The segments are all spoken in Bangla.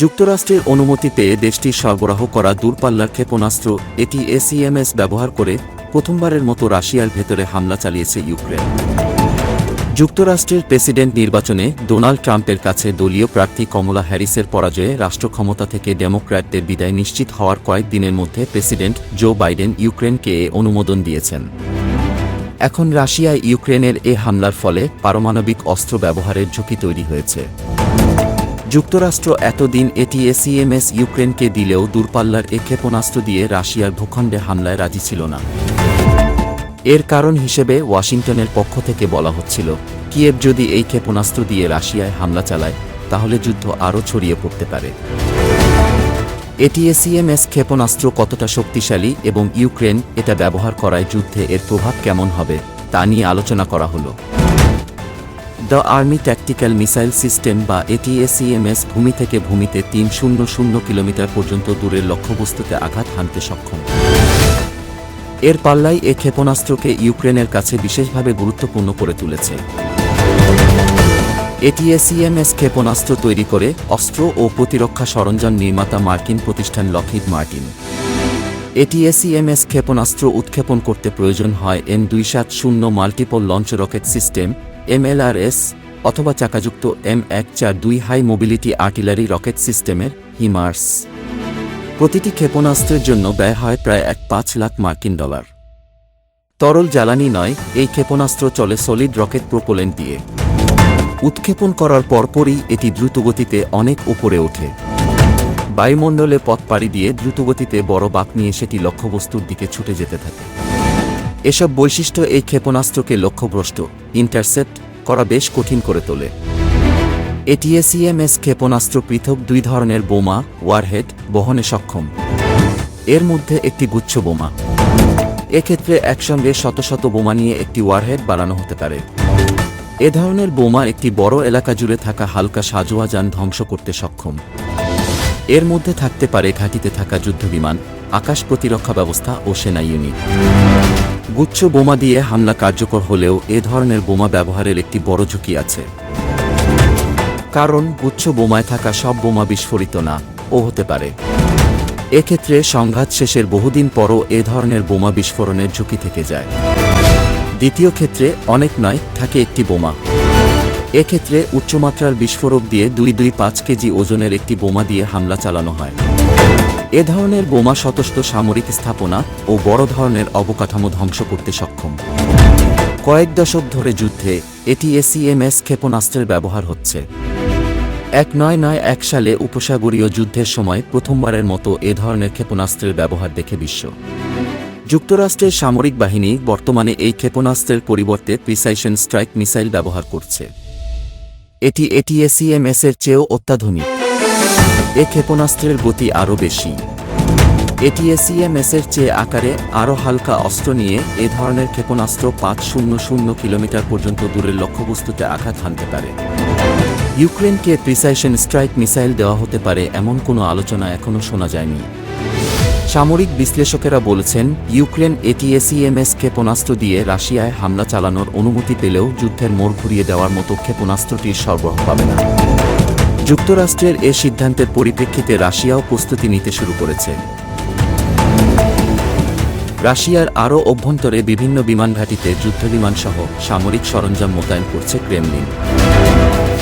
যুক্তরাষ্ট্রের অনুমতি পেয়ে দেশটির সরবরাহ করা দূরপাল্লার ক্ষেপণাস্ত্র, এটি এসইএমএস ব্যবহার করে প্রথমবারের মতো রাশিয়ার ভেতরে হামলা চালিয়েছে ইউক্রেন। যুক্তরাষ্ট্রের প্রেসিডেন্ট নির্বাচনে ডোনাল্ড ট্রাম্পের কাছে দলীয় প্রার্থী কমলা হ্যারিসের পরাজয়ে রাষ্ট্র ক্ষমতা থেকে ডেমোক্র্যাটদের বিদায় নিশ্চিত হওয়ার কয়েকদিনের মধ্যে প্রেসিডেন্ট জো বাইডেন ইউক্রেনকে এ অনুমোদন দিয়েছেন। এখন রাশিয়ায় ইউক্রেনের এ হামলার ফলে পারমাণবিক অস্ত্র ব্যবহারের ঝুঁকি তৈরি হয়েছে। যুক্তরাষ্ট্র এতদিন এটি এসিএমএস ইউক্রেনকে দিলেও দূরপাল্লার এ ক্ষেপণাস্ত্র দিয়ে রাশিয়ার ভূখণ্ডে হামলায় রাজি ছিল না। এর কারণ হিসেবে ওয়াশিংটনের পক্ষ থেকে বলা হচ্ছিল, কিয়েভ যদি এই ক্ষেপণাস্ত্র দিয়ে রাশিয়ায় হামলা চালায়, তাহলে যুদ্ধ আরও ছড়িয়ে পড়তে পারে। এটি এটিএসিএমএস ক্ষেপণাস্ত্র কতটা শক্তিশালী এবং ইউক্রেন এটা ব্যবহার করায় যুদ্ধে এর প্রভাব কেমন হবে, তা নিয়ে আলোচনা করা হলো। The army tactical missile system বা এটিএসিএমএস ভূমি থেকে ভূমিতে তিন শূন্য শূন্য কিলোমিটার পর্যন্ত দূরের লক্ষ্যবস্তুতে আঘাত হানতে সক্ষম। এর পাল্লাই এ ক্ষেপণাস্ত্রকে ইউক্রেনের কাছে বিশেষভাবে গুরুত্বপূর্ণ করে তুলেছে। এটিএসিএমএস ক্ষেপণাস্ত্র তৈরি করে অস্ত্র ও প্রতিরক্ষা সরঞ্জাম নির্মাতা মার্কিন প্রতিষ্ঠান লকহিড মার্টিন এটিএসিএমএস ক্ষেপণাস্ত্র উৎক্ষেপণ করতে প্রয়োজন হয় এম দুই সাত শূন্য multiple launch rocket system MLRS অথবা চাকাযুক্ত এম এক চার দুই হাই মোবিলিটি আর্টিলারি রকেট সিস্টেমের হিমার্স। প্রতিটি ক্ষেপণাস্ত্রের জন্য ব্যয় হয় প্রায় এক পাঁচ লাখ মার্কিন ডলার। তরল জ্বালানি নয়, এই ক্ষেপণাস্ত্র চলে সলিড রকেট প্রোপোলেন্ট দিয়ে। উৎক্ষেপণ করার পরপরই এটি দ্রুতগতিতে অনেক উপরে ওঠে। বায়ুমণ্ডলে পথ পাড়ি দিয়ে দ্রুতগতিতে বড় বাঁক নিয়ে সেটি লক্ষ্যবস্তুর দিকে ছুটে যেতে থাকে। এসব বৈশিষ্ট্য এই ক্ষেপণাস্ত্রকে লক্ষ্যভ্রষ্ট, ইন্টারসেপ্ট করা বেশ কঠিন করে তোলে। এটিএসিএমএস ক্ষেপণাস্ত্র পৃথক দুই ধরনের বোমা, ওয়ারহেড, বহনে সক্ষম। এর মধ্যে একটি গুচ্ছ বোমা। এক্ষেত্রে একসঙ্গে শত শত বোমা নিয়ে একটি ওয়ারহেড বানানো হতে পারে। এ ধরনের বোমা একটি বড় এলাকা জুড়ে থাকা হালকা সাজোয়া যান ধ্বংস করতে সক্ষম। এর মধ্যে থাকতে পারে ঘাঁটিতে থাকা যুদ্ধবিমান, আকাশ প্রতিরক্ষা ব্যবস্থা ও সেনা ইউনিট। গুচ্ছ বোমা দিয়ে হামলা কার্যকর হলেও এ ধরনের বোমা ব্যবহারের একটি বড় ঝুঁকি আছে। কারণ গুচ্ছ বোমায় থাকা সব বোমা বিস্ফোরিত না, ও হতে পারে। এক্ষেত্রে সংঘাত শেষের বহুদিন পরও এ ধরনের বোমা বিস্ফোরণের ঝুঁকি থেকে যায়। দ্বিতীয় ক্ষেত্রে অনেক নয়, থাকে একটি বোমা। এক্ষেত্রে উচ্চমাত্রার বিস্ফোরক দিয়ে দুই দুই পাঁচ কেজি ওজনের একটি বোমা দিয়ে হামলা চালানো হয়। এ ধরনের বোমা শতস্থ সামরিক স্থাপনা ও বড় ধরনের অবকাঠামো ধ্বংস করতে সক্ষম। কয়েক দশক ধরে যুদ্ধে এটি এসিএমএস ক্ষেপণাস্ত্রের ব্যবহার হচ্ছে। এক নয় নয় এক সালে উপসাগরীয় যুদ্ধের সময় প্রথমবারের মতো এ ধরনের ক্ষেপণাস্ত্রের ব্যবহার দেখে বিশ্ব। যুক্তরাষ্ট্রের সামরিক বাহিনী বর্তমানে এই ক্ষেপণাস্ত্রের পরিবর্তে প্রিসাইশন স্ট্রাইক মিসাইল ব্যবহার করছে। এটি এটিএসিএমএস এর চেয়েও অত্যাধুনিক। এ ক্ষেপণাস্ত্রের গতি আরও বেশি। এটিএসিএমএস এর চেয়ে আকারে আরও হালকা অস্ত্র নিয়ে এ ধরনের ক্ষেপণাস্ত্র পাঁচ শূন্য শূন্য কিলোমিটার পর্যন্ত দূরের লক্ষ্যবস্তুতে আঘাত হানতে পারে। ইউক্রেনকে প্রিসাইশন স্ট্রাইক মিসাইল দেওয়া হতে পারে এমন কোনো আলোচনা এখনও শোনা যায়নি। সামরিক বিশ্লেষকেরা বলছেন, ইউক্রেন এটিএসিএমএস ক্ষেপণাস্ত্র দিয়ে রাশিয়ায় হামলা চালানোর অনুমতি পেলেও যুদ্ধের মোড় ঘুরিয়ে দেওয়ার মতো ক্ষেপণাস্ত্রটির সরবরাহ পাবে না। যুক্তরাষ্ট্রের এ সিদ্ধান্তের পরিপ্রেক্ষিতে রাশিয়াও প্রস্তুতি নিতে শুরু করেছে। রাশিয়ার আরও অভ্যন্তরে বিভিন্ন বিমান ঘাঁটিতে যুদ্ধবিমানসহ সামরিক সরঞ্জাম মোতায়েন করছে ক্রেমলিন।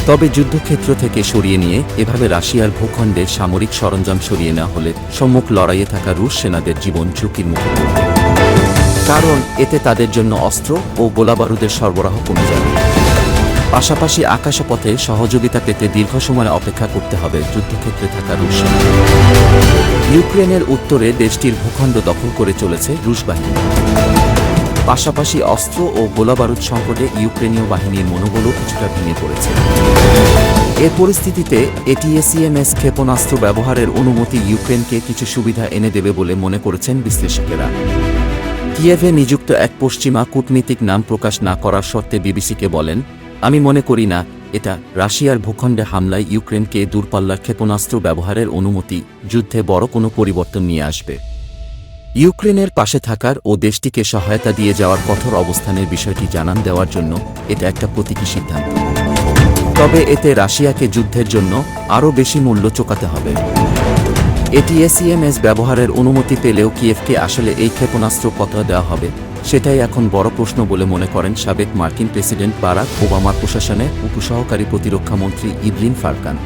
তবে যুদ্ধক্ষেত্র থেকে সরিয়ে নিয়ে এভাবে রাশিয়ার ভূখণ্ডে সামরিক সরঞ্জাম সরিয়ে না হলে সম্মুখ লড়াইয়ে থাকা রুশ সেনাদের জীবন ঝুঁকির মুখে পড়বে। কারণ এতে তাদের জন্য অস্ত্র ও গোলাবারুদের সরবরাহ কমে যাবে। পাশাপাশি আকাশপথে সহযোগিতা পেতে দীর্ঘ সময় অপেক্ষা করতে হবে যুদ্ধক্ষেত্রে থাকা রুশ ইউক্রেনের উত্তরে দেশটির ভূখণ্ড দখল করে চলেছে রুশ বাহিনী। পাশাপাশি অস্ত্র ও গোলাবারুদ সংকটে ইউক্রেনীয় বাহিনীর মনোবলও কিছুটা ভেঙে পড়েছে। এ পরিস্থিতিতে এটিএসিএমএস ক্ষেপণাস্ত্র ব্যবহারের অনুমতি ইউক্রেনকে কিছু সুবিধা এনে দেবে বলে মনে করেছেন বিশ্লেষকেরা। কিয়েভে নিযুক্ত এক পশ্চিমা কূটনীতিক নাম প্রকাশ না করার শর্তে বিবিসিকে বলেন, আমি মনে করি না, এটা রাশিয়ার ভূখণ্ডে হামলায় ইউক্রেনকে দূরপাল্লার ক্ষেপণাস্ত্র ব্যবহারের অনুমতি, যুদ্ধে বড় কোনো পরিবর্তন নিয়ে আসবে। ইউক্রেনের পাশে থাকার ও দেশটিকে সহায়তা দিয়ে যাওয়ার কঠোর অবস্থানের বিষয়টি জানান দেওয়ার জন্য এটা একটা প্রতীকী সিদ্ধান্ত। তবে এতে রাশিয়াকে যুদ্ধের জন্য আরও বেশি মূল্য চোকাতে হবে। এটিএসিএমএস ব্যবহারের অনুমতি পেলেও কিয়েভকে আসলে এই ক্ষেপণাস্ত্র কত দেওয়া হবে, সেটাই এখন বড় প্রশ্ন বলে মনে করেন সাবেক মার্কিন প্রেসিডেন্ট বারাক ওবামার প্রশাসনের উপসহকারী প্রতিরক্ষা মন্ত্রী ইভলিন ফারকান।